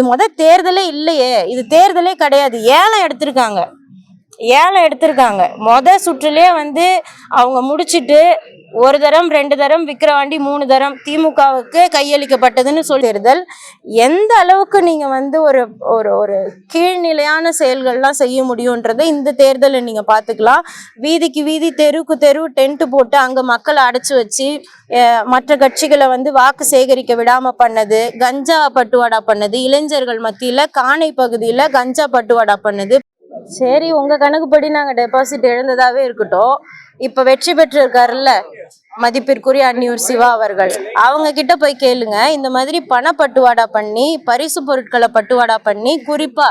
இது முத தேர்தலே இல்லையே. இது தேர்தலே கிடையாது. ஏலம் எடுத்திருக்காங்க. ஏலம் எடுத்திருக்காங்க. மொதல் சுற்றுலேயே வந்து அவங்க முடிச்சிட்டு ஒரு தரம் ரெண்டு தரம் விக்கிரவாண்டி மூணு தரம் திமுகவுக்கு கையளிக்கப்பட்டதுன்னு சொல்லிடுதல் எந்த அளவுக்கு நீங்கள் வந்து ஒரு ஒரு ஒரு கீழ்நிலையான செயல்கள்லாம் செய்ய முடியுன்றதை இந்த தேர்தலை நீங்கள் பார்த்துக்கலாம். வீதிக்கு வீதி தெருவுக்கு தெரு டென்ட்டு போட்டு அங்கே மக்களை அடைச்சி வச்சு மற்ற கட்சிகளை வந்து வாக்கு சேகரிக்க விடாமல் பண்ணது கஞ்சா பட்டுவாடா பண்ணது இளைஞர்கள் மத்தியில் காணை பகுதியில் கஞ்சா பட்டுவாடா பண்ணது சரி உங்க கணக்குப்படி நாங்க டெபாசிட் இழந்ததாவே இருக்கட்டும். இப்ப வெற்றி பெற்றிருக்காருல்ல? மதிப்பிற்குரிய அன்னியூர் சிவா அவர்கள். அவங்க கிட்ட போய் கேளுங்க. இந்த மாதிரி பண பட்டுவாடா பண்ணி பரிசு பொருட்களை பட்டுவாடா பண்ணி குறிப்பா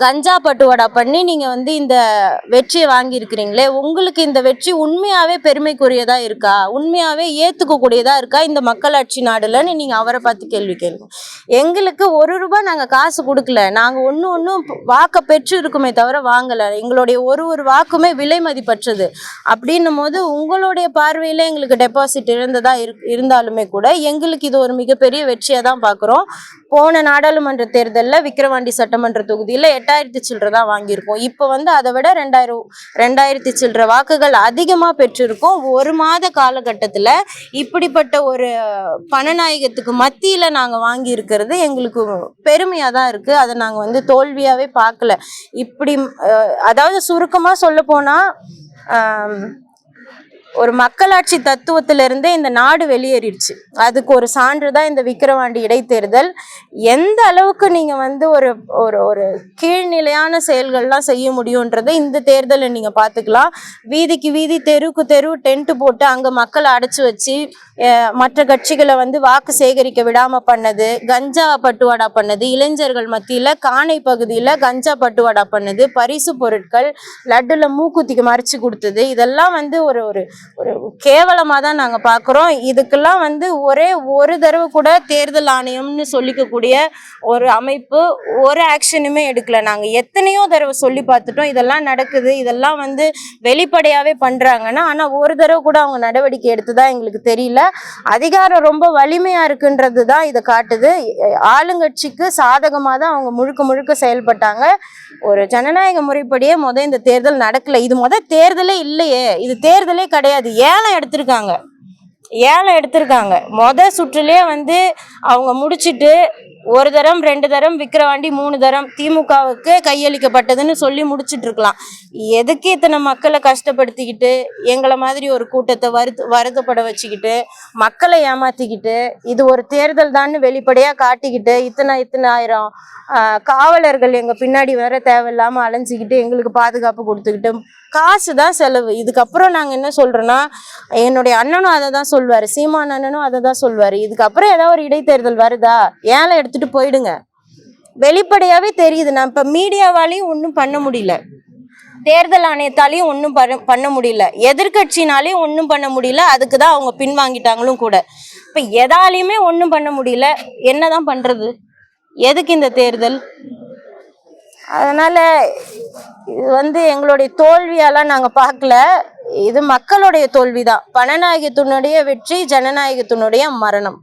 கஞ்சா பட்டுவாடா பண்ணி நீங்க வந்து இந்த வெற்றியை வாங்கியிருக்கிறீங்களே உங்களுக்கு இந்த வெற்றி உண்மையாவே பெருமைக்குரியதா இருக்கா? உண்மையாவே ஏத்துக்க கூடியதா இருக்கா? இந்த மக்களாட்சி நாடுலன்னு நீங்க அவரை பார்த்து கேள்வி கேளுங்க. எங்களுக்கு ஒரு ரூபாய் நாங்க காசு கொடுக்கல. நாங்க ஒன்னும் ஒன்றும் வாக்க பெற்று இருக்குமே தவிர வாங்கல. எங்களுடைய ஒரு ஒரு வாக்குமே விலை மதிப்பற்றது. அப்படி அப்படின்னும் போது உங்களுடைய பார்வையில எங்களுக்கு டெபாசிட் இருந்ததா இருந்தாலுமே கூட எங்களுக்கு இது ஒரு மிகப்பெரிய வெற்றியாக தான் பார்க்குறோம் போன நாடாளுமன்ற தேர்தலில் விக்கிரவாண்டி சட்டமன்ற தொகுதியில் எட்டாயிரத்தி சில்லற தான் வாங்கியிருக்கோம். இப்போ வந்து அதை விட ரெண்டாயிரம் ரெண்டாயிரத்தி சில்லற வாக்குகள் அதிகமாக பெற்றிருக்கோம். ஒரு மாத காலகட்டத்தில் இப்படிப்பட்ட ஒரு பணநாயகத்துக்கு மத்தியில் நாங்கள் வாங்கியிருக்கிறது எங்களுக்கு பெருமையாக தான் இருக்குது அதை நாங்கள் வந்து தோல்வியாகவே பார்க்கல இப்படி அதாவது சுருக்கமாக சொல்ல போனால் ஆம், ஒரு மக்களாட்சி தத்துவத்திலிருந்தே இந்த நாடு வெளியேறிடுச்சு. அதுக்கு ஒரு சான்று தான் இந்த விக்கிரவாண்டி இடைத்தேர்தல். எந்த அளவுக்கு நீங்கள் வந்து ஒரு ஒரு ஒரு கீழ்நிலையான செயல்கள்லாம் செய்ய முடியுன்றதை இந்த தேர்தலை நீங்கள் பார்த்துக்கலாம். வீதிக்கு வீதி தெருவுக்கு தெரு டென்ட் போட்டு அங்கே மக்களை அடைச்சி வச்சு மற்ற கட்சிகளை வந்து வாக்கு சேகரிக்க விடாமல் பண்ணது கஞ்சா பட்டுவாடா பண்ணது இளைஞர்கள் மத்தியில் காணை பகுதியில் கஞ்சா பட்டுவாடா பண்ணது பரிசு பொருட்கள் லட்டுல மூக்குத்திக்கு மறைச்சு கொடுத்தது இதெல்லாம் வந்து ஒரு ஒரு ஒரு கேவலமாக தான் நாங்கள் பார்க்குறோம் இதுக்கெல்லாம் வந்து ஒரே ஒரு தடவை கூட தேர்தல் ஆணையம்னு சொல்லிக்கக்கூடிய ஒரு அமைப்பு ஒரு ஆக்ஷனுமே எடுக்கல நாங்கள் எத்தனையோ தடவை சொல்லி பார்த்துட்டோம். இதெல்லாம் நடக்குது. இதெல்லாம் வந்து வெளிப்படையாகவே பண்ணுறாங்கன்னா ஆனால் ஒரு தடவை கூட அவங்க நடவடிக்கை எடுத்ததா எங்களுக்கு தெரியல. அதிகாரம் ரொம்ப வலிமையாக இருக்குன்றது தான் இதை காட்டுது. ஆளுங்கட்சிக்கு சாதகமாக தான் அவங்க முழுக்க முழுக்க செயல்பட்டாங்க. ஒரு ஜனநாயக முறைப்படியே முத இந்த தேர்தல் நடக்கலை. இது முத தேர்தலே இல்லையே. இது தேர்தலே கிடையாது. ஏலம் எடுத்திருக்காங்க. ஏலம் எடுத்திருக்காங்க. மொதல் சுற்றுலேயே வந்து அவங்க முடிச்சுட்டு ஒரு தரம் ரெண்டு தரம் விக்கிரவாண்டி மூணு தரம் திமுகவுக்கு கையளிக்கப்பட்டதுன்னு சொல்லி முடிச்சுட்டு இருக்கலாம் எதுக்கு இத்தனை மக்களை கஷ்டப்படுத்திக்கிட்டு எங்களை மாதிரி ஒரு கூட்டத்தை வருத்த வருத்தப்பட வச்சுக்கிட்டு மக்களை ஏமாத்திக்கிட்டு இது ஒரு தேர்தல் தான் வெளிப்படையாக காட்டிக்கிட்டு இத்தனை இத்தனை ஆயிரம் காவலர்கள் எங்கள் பின்னாடி வர தேவையில்லாமல் அலைஞ்சிக்கிட்டு எங்களுக்கு பாதுகாப்பு கொடுத்துக்கிட்டு காசு தான் செலவு. இதுக்கப்புறம் நாங்கள் என்ன சொல்கிறோன்னா என்னுடைய அண்ணனும் அதை தான் சொல்வார் சீமான் அண்ணனும் அதை தான் சொல்வார். இதுக்கப்புறம் ஏதாவது ஒரு இடைத்தேர்தல் வருதா? ஏலம் எடுத்துட்டு போயிடுங்க. வெளிப்படையாகவே தெரியுது. நான் இப்போ மீடியாவாலையும் ஒன்றும் பண்ண முடியல. தேர்தல் ஆணையத்தாலையும் ஒன்றும் பண்ண பண்ண முடியல. எதிர்கட்சினாலையும் ஒன்றும் பண்ண முடியல. அதுக்கு தான் அவங்க பின்வாங்கிட்டாங்களும் கூட. இப்போ எதாலையுமே ஒன்றும் பண்ண முடியல. என்னதான் பண்ணுறது எதுக்கு இந்த தேர்தல்? அதனால இது வந்து எங்களுடைய தோல்வியெல்லாம் நாங்கள் பார்க்கல. இது மக்களுடைய தோல்வி தான் பணநாயகத்தினுடைய வெற்றி ஜனநாயகத்தினுடைய மரணம்.